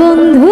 বন্ধু